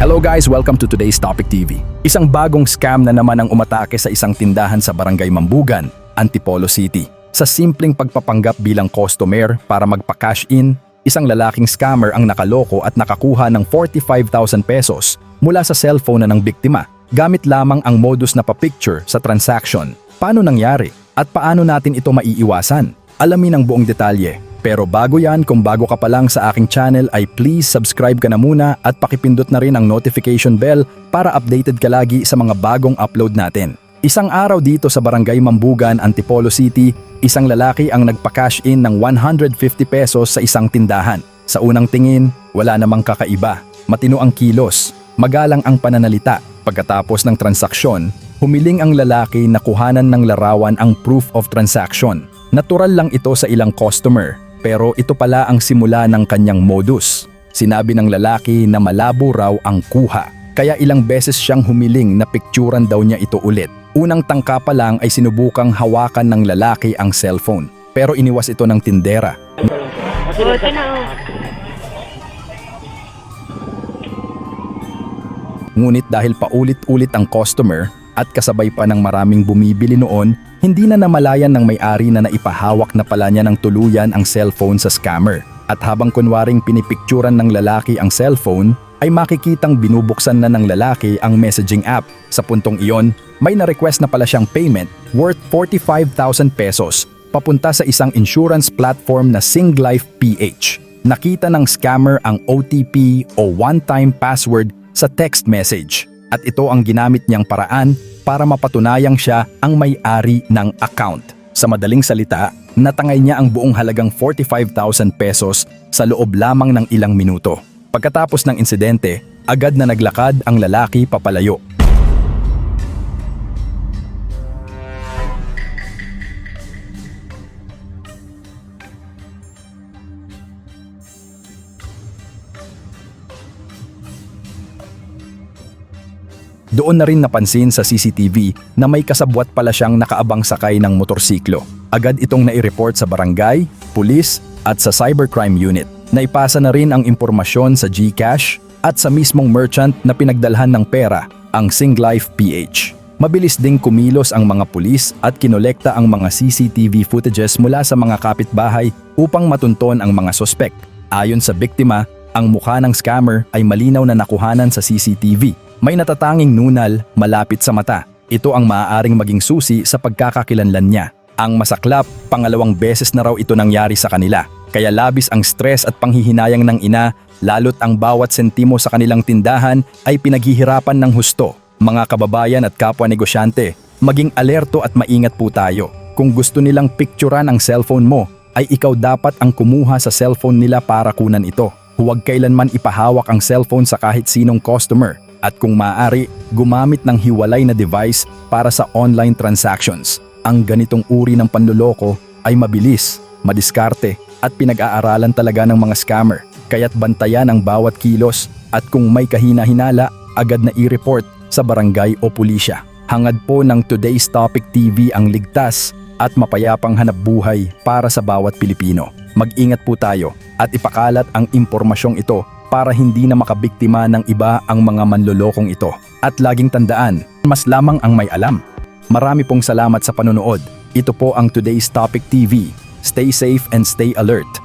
Hello guys, welcome to today's Topic TV. Isang bagong scam na naman ang umatake sa isang tindahan sa Barangay Mambugan, Antipolo City. Sa simpleng pagpapanggap bilang customer para magpa-cash in, isang lalaking scammer ang nakaloko at nakakuha ng 45,000 pesos mula sa cellphone na ng biktima gamit lamang ang modus na pa-picture sa transaction. Paano nangyari? At paano natin ito maiiwasan? Alamin ang buong detalye. Pero bago yan, kung bago ka pa lang sa aking channel ay please subscribe ka na muna at pakipindot na rin ang notification bell para updated ka lagi sa mga bagong upload natin. Isang araw dito sa Barangay Mambugan, Antipolo City, isang lalaki ang nagpa-cash in ng 150 pesos sa isang tindahan. Sa unang tingin, wala namang kakaiba. Matino ang kilos, magalang ang pananalita. Pagkatapos ng transaksyon, humiling ang lalaki na kuhanan ng larawan ang proof of transaction. Natural lang ito sa ilang customer, pero ito pala ang simula ng kanyang modus. Sinabi ng lalaki na malabo raw ang kuha, kaya ilang beses siyang humiling na picturan daw niya ito ulit. Unang tangka pa lang ay sinubukang hawakan ng lalaki ang cellphone, pero iniwas ito ng tindera. Ngunit dahil paulit-ulit ang customer at kasabay pa ng maraming bumibili noon, hindi na namalayan ng may-ari na naipahawak na pala niya ng tuluyan ang cellphone sa scammer. At habang kunwaring pinipicturan ng lalaki ang cellphone, ay makikitang binubuksan na ng lalaki ang messaging app. Sa puntong iyon, may na-request na pala siyang payment worth 45,000 pesos papunta sa isang insurance platform na Singlife PH. Nakita ng scammer ang OTP o one-time password sa text message at ito ang ginamit niyang paraan para mapatunayang siya ang may-ari ng account. Sa madaling salita, natangay niya ang buong halagang 45,000 pesos sa loob lamang ng ilang minuto. Pagkatapos ng insidente, agad na naglakad ang lalaki papalayo. Doon na rin napansin sa CCTV na may kasabwat pala siyang nakaabang sakay ng motorsiklo. Agad itong nai-report sa barangay, pulis at sa cybercrime unit. Naipasa na rin ang impormasyon sa GCash at sa mismong merchant na pinagdalhan ng pera, ang Singlife PH. Mabilis ding kumilos ang mga pulis at kinolekta ang mga CCTV footages mula sa mga kapitbahay upang matunton ang mga sospek. Ayon sa biktima, ang mukha ng scammer ay malinaw na nakuhanan sa CCTV. May natatanging nunal malapit sa mata. Ito ang maaaring maging susi sa pagkakakilanlan niya. Ang masaklap, pangalawang beses na raw ito nangyari sa kanila. Kaya labis ang stress at panghihinayang ng ina, lalo't ang bawat sentimo sa kanilang tindahan ay pinaghihirapan ng husto. Mga kababayan at kapwa negosyante, maging alerto at maingat po tayo. Kung gusto nilang picturean ang cellphone mo, ay ikaw dapat ang kumuha sa cellphone nila para kunan ito. Huwag kailanman ipahawak ang cellphone sa kahit sinong customer at kung maaari, gumamit ng hiwalay na device para sa online transactions. Ang ganitong uri ng panloloko ay mabilis, madiskarte at pinag-aaralan talaga ng mga scammer. Kaya't bantayan ang bawat kilos at kung may kahina-hinala, agad na i-report sa barangay o pulisya. Hangad po ng Today's Topic TV ang ligtas at mapayapang hanap buhay para sa bawat Pilipino. Mag-ingat po tayo at ipakalat ang impormasyong ito para hindi na makabiktima ng iba ang mga manlolokong ito. At laging tandaan, mas lamang ang may alam. Marami pong salamat sa panonood. Ito po ang Today's Topic TV. Stay safe and stay alert.